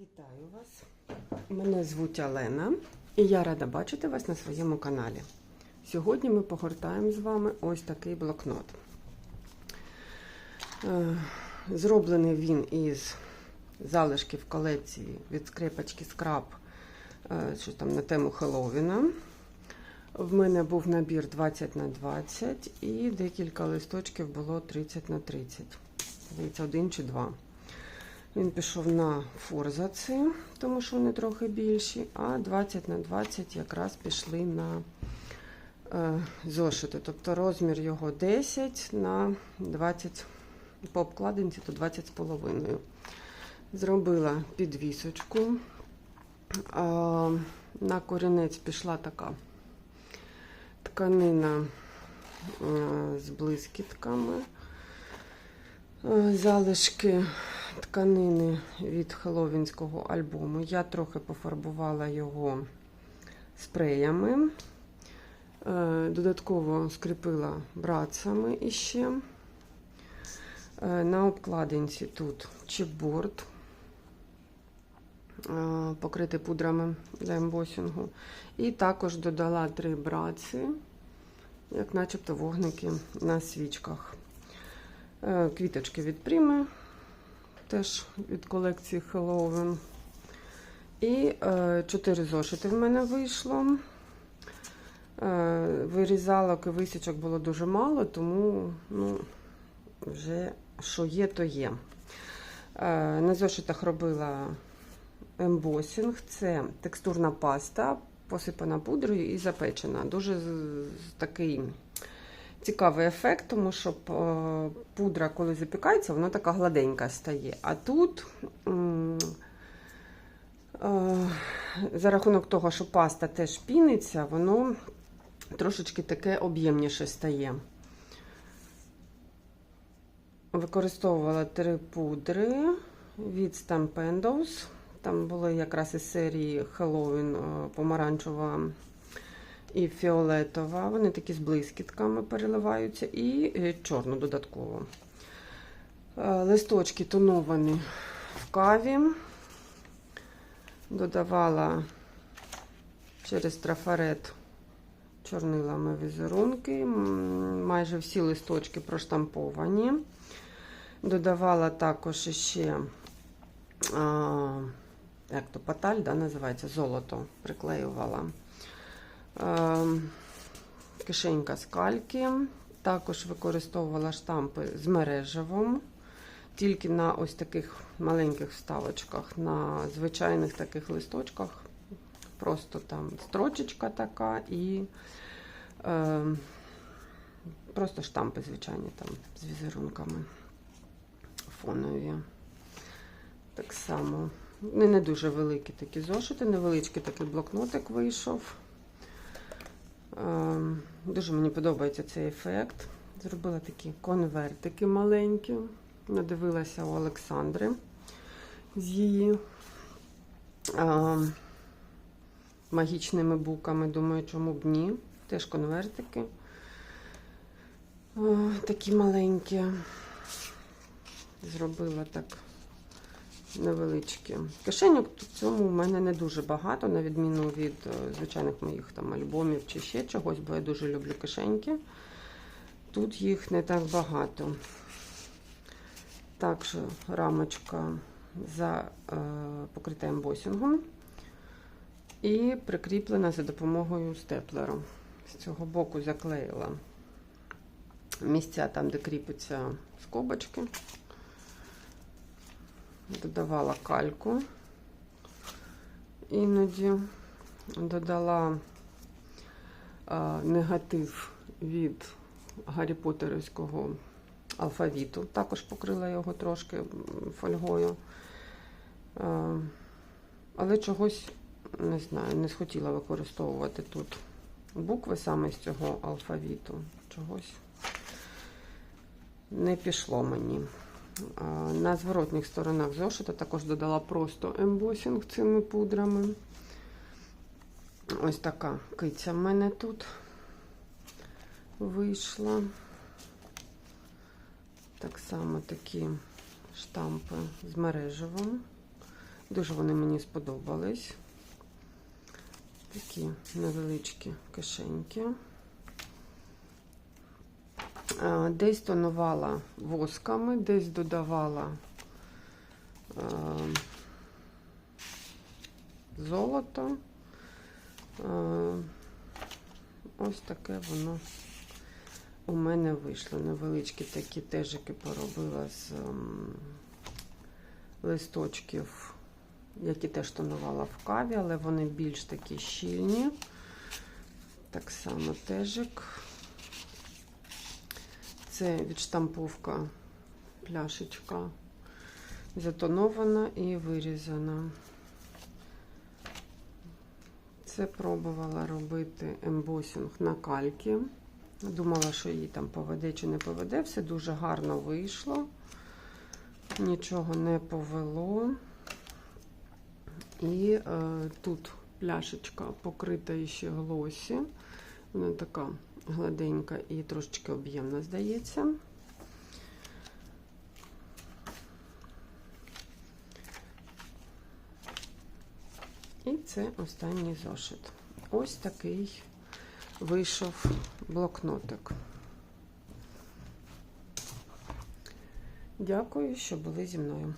Вітаю вас! Мене звуть Олена і я рада бачити вас на своєму каналі. Сьогодні ми погортаємо з вами ось такий блокнот. Е, Зроблений він із залишків колекції від скрипочки Скраб, е, що там на тему Хеллоуіна. В мене був набір 20 на 20 і декілька листочків було 30 на 30. Здається, один чи два. Він пішов на форзаци, тому що вони трохи більші, а 20 на 20 якраз пішли на е, зошити. Тобто розмір його 10 на 20 по обкладинці, то 20 з половиною. Зробила підвісочку. А, на корінець пішла така тканина е, з блискітками. Е, Залишки тканини від хеловінського альбому. Я трохи пофарбувала його спреями. Е, Додатково скріпила братцями іще. Е, На обкладинці тут чіпборд, е, покритий пудрами для ембосінгу. І також додала три братці, як начебто вогники на свічках. Квіточки від Пріми, теж від колекції Halloween. І е, чотири зошити в мене вийшло. Е, вирізалок і висічок було дуже мало, тому ну, вже що є, то є. Е, на зошитах робила ембосінг. Це текстурна паста, посипана пудрою і запечена. Дуже такий цікавий ефект, тому що е, пудра, коли запікається, вона така гладенька стає. А тут, е, за рахунок того, що паста теж піниться, воно трошечки таке об'ємніше стає. Використовувала три пудри від Stampendos. Там були якраз із серії Halloween е, помаранчева і фіолетова. Вони такі з блискітками переливаються, і е, чорну додатково. Е, Листочки тоновані в каві. Додавала через трафарет чорнилами візерунки. Майже всі листочки проштамповані. Додавала також ще, а, як то паталь, да, називається, золото приклеювала. Е, Кишенька з кальки. Також використовувала штампи з мережевом, тільки на ось таких маленьких вставочках, на звичайних таких листочках. Просто там строчечка така і е, просто штампи звичайні там з візерунками фонові. Так само. Не, не дуже великі такі зошити, невеличкий такий блокнотик вийшов. Е, Дуже мені подобається цей ефект. Зробила такі конвертики маленькі. Надивилася у Олександри з її е, магічними буками. Думаю, чому б ні. Теж конвертики. Е, Такі маленькі. Зробила так невеличкі. Кишеньок в цьому в мене не дуже багато, на відміну від е, звичайних моїх там альбомів чи ще чогось, бо я дуже люблю кишеньки. Тут їх не так багато. Також рамочка за, е, покрита ембосінгом і прикріплена за допомогою степлера. З цього боку заклеїла місця там, де кріпиться скобочки додавала кальку, іноді додала а, негатив від Гаррі Поттерівського алфавіту. Також покрила його трошки фольгою. А, але чогось не знаю, не схотіла використовувати тут букви саме з цього алфавіту. Чогось не пішло мені. На зворотніх сторонах зошита також додала просто ембосінг цими пудрами. Ось така киця в мене тут вийшла. Так само такі штампи з мережевим. Дуже вони мені сподобались. Такі невеличкі кишеньки. Е, Десь тонувала восками, десь додавала е, золото. Е, Ось таке воно у мене вийшло. Невеличкі такі тежики поробила з ем, листочків, які теж тонувала в каві, але вони більш такі щільні. Так само тежик. Це відштамповка пляшечка затонована і вирізана. Це пробувала робити ембосінг на кальки. Думала, що її там поведе чи не поведе. Все дуже гарно вийшло. Нічого не повело. І е, тут пляшечка покрита ще глосі. Вона така гладенька і трошечки об'ємна, здається. І це останній зошит. Ось такий вийшов блокнотик. Дякую, що були зі мною.